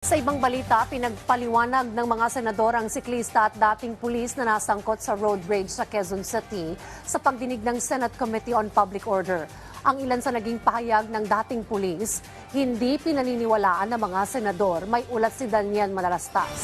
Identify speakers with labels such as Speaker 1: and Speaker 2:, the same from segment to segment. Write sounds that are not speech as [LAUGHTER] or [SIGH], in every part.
Speaker 1: Sa ibang balita, pinagpaliwanag ng mga senador ang siklista at dating pulis na nasangkot sa road rage sa Quezon City sa pagdinig ng Senate Committee on Public Order. Ang ilan sa naging pahayag ng dating pulis, hindi pinaniniwalaan ng mga senador. May ulat si Daniel Malalastas.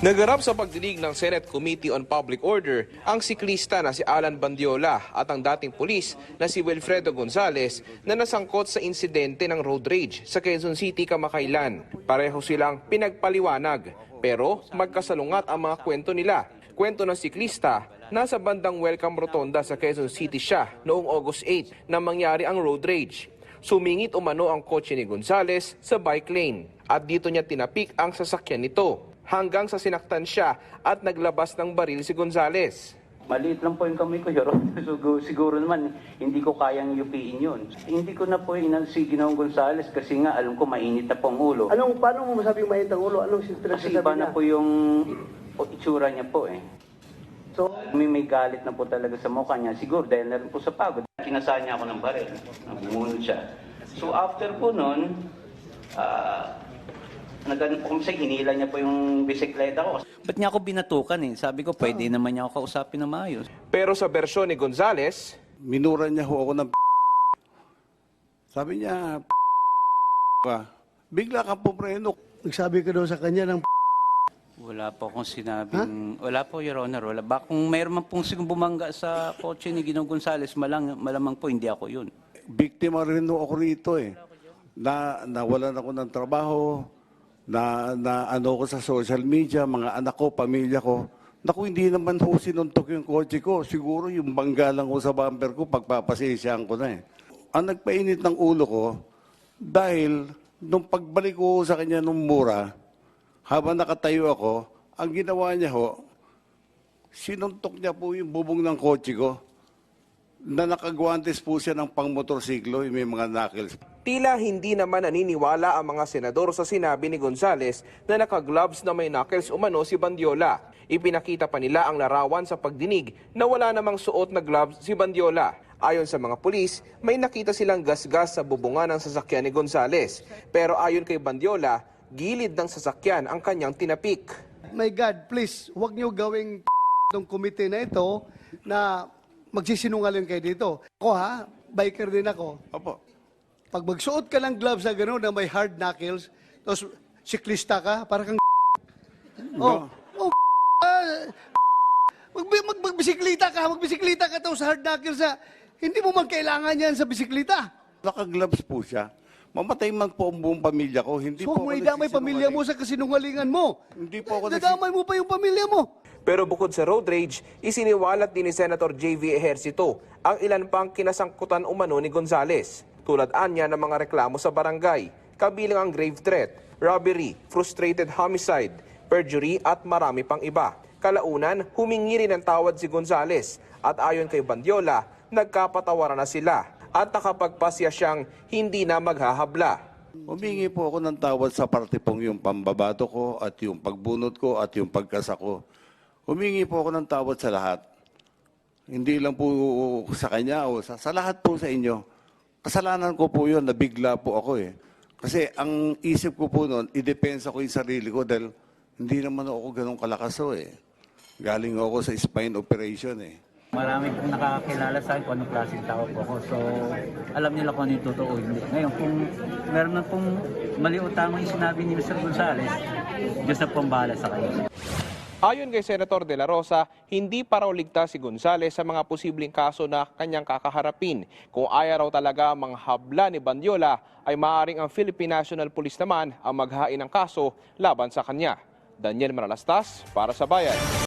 Speaker 2: Nagarap sa pagdinig ng Senate Committee on Public Order ang siklista na si Alan Bandiola at ang dating pulis na si Wilfredo Gonzales na nasangkot sa insidente ng road rage sa Quezon City kamakailan. Pareho silang pinagpaliwanag pero magkasalungat ang mga kwento nila. Kwento ng siklista, nasa bandang Welcome Rotonda sa Quezon City siya noong August 8 na mangyari ang road rage. Sumingit umano ang kotse ni Gonzales sa bike lane at dito niya tinapik ang sasakyan nito hanggang sa sinaktan siya at naglabas ng baril si Gonzales.
Speaker 3: Maliit lang po yung kamay ko, Your Honor. [LAUGHS] Siguro, siguro naman, hindi ko kayang yupiin yun. Hindi ko na po inan si Ginoong Gonzales kasi nga alam ko mainit na po ang ulo.
Speaker 4: Anong, paano mo masabing mainit ang ulo? Anong
Speaker 3: Kasi
Speaker 4: pinagsasabi
Speaker 3: iba
Speaker 4: niya?
Speaker 3: na po yung o, itsura niya po eh.
Speaker 4: So,
Speaker 3: May, may galit na po talaga sa mukha niya. Siguro dahil na rin po sa pagod. Kinasaya niya ako ng baril. Bumunod siya. So after po nun, ah, nagano po kasi hinila niya po yung bisikleta ko.
Speaker 5: Ba't niya ako binatukan eh? Sabi ko, pwede naman niya ako kausapin na maayos.
Speaker 2: Pero sa bersyon ni Gonzales,
Speaker 6: minura niya ho ako ng Sabi niya, ka. Bigla kang pupreno.
Speaker 4: nagsabi ka daw sa kanya ng
Speaker 5: Wala po akong sinabing, wala po, Your Honor. Wala. Ba, kung mayroon man pong sigong bumangga sa kotse ni Ginong Gonzales, malang, malamang po, hindi ako yun.
Speaker 6: Biktima rin ho ako rito eh. Na, nawalan ako ng trabaho, na, na ano ko sa social media, mga anak ko, pamilya ko. Naku, hindi naman ho sinuntok yung kotse ko. Siguro yung bangga lang ko sa bumper ko, pagpapasisyahan ko na eh. Ang nagpainit ng ulo ko, dahil nung pagbalik ko sa kanya nung mura, habang nakatayo ako, ang ginawa niya ho, sinuntok niya po yung bubong ng kotse ko na nakagwantes po siya ng pangmotorsiklo, may mga knuckles.
Speaker 2: tila hindi naman naniniwala ang mga senador sa sinabi ni Gonzales na nakagloves na may knuckles umano si Bandiola. Ipinakita pa nila ang larawan sa pagdinig na wala namang suot na gloves si Bandiola. Ayon sa mga pulis, may nakita silang gasgas sa bubungan ng sasakyan ni Gonzales. Pero ayon kay Bandiola, gilid ng sasakyan ang kanyang tinapik.
Speaker 4: My God, please, huwag niyo gawing [LAUGHS] ng committee na ito na magsisinungaling kayo dito. Ako ha, biker din ako.
Speaker 6: Opo.
Speaker 4: Pag magsuot ka ng gloves na gano'n na may hard knuckles, tapos siklista ka, para kang Oh, oh, ah, mag, mag, magbisiklita ka, magbisiklita ka tapos hard knuckles na, hindi mo man kailangan yan sa bisiklita.
Speaker 6: Nakagloves po siya. Mamatay man po ang buong pamilya ko. Hindi
Speaker 4: So,
Speaker 6: po
Speaker 4: mo idamay pamilya mo sa kasinungalingan mo.
Speaker 6: Hindi po ako
Speaker 4: Dadamay mo pa yung pamilya mo.
Speaker 2: Pero bukod sa road rage, isiniwalat din ni Senator J.V. Ejercito ang ilan pang kinasangkutan umano ni Gonzales. Tulad anya ng mga reklamo sa barangay, kabilang ang grave threat, robbery, frustrated homicide, perjury at marami pang iba. Kalaunan, humingi rin ng tawad si Gonzales at ayon kay Bandiola, nagkapatawaran na sila at nakapagpasya siyang hindi na maghahabla.
Speaker 6: Humingi po ako ng tawad sa parte pong yung pambabato ko at yung pagbunot ko at yung pagkasa ko. Humingi po ako ng tawad sa lahat. Hindi lang po sa kanya o sa, sa lahat po sa inyo. Kasalanan ko po yun, nabigla po ako eh. Kasi ang isip ko po noon, idepensa ko yung sarili ko dahil hindi naman ako ganun kalakas ho eh. Galing ako sa spine operation eh.
Speaker 5: Marami pong nakakakilala sa akin kung anong klaseng tao po ako. So, alam nila kung ano yung totoo. Hindi. Ngayon, kung meron na pong mali o tama yung sinabi ni Mr. Gonzales, Diyos na pong bahala sa kayo.
Speaker 2: Ayon kay Senator De La Rosa, hindi pa raw ligtas si Gonzales sa mga posibleng kaso na kanyang kakaharapin. Kung ayaw raw talaga ang mga habla ni Bandiola, ay maaaring ang Philippine National Police naman ang maghain ng kaso laban sa kanya. Daniel Manalastas para sa Bayan.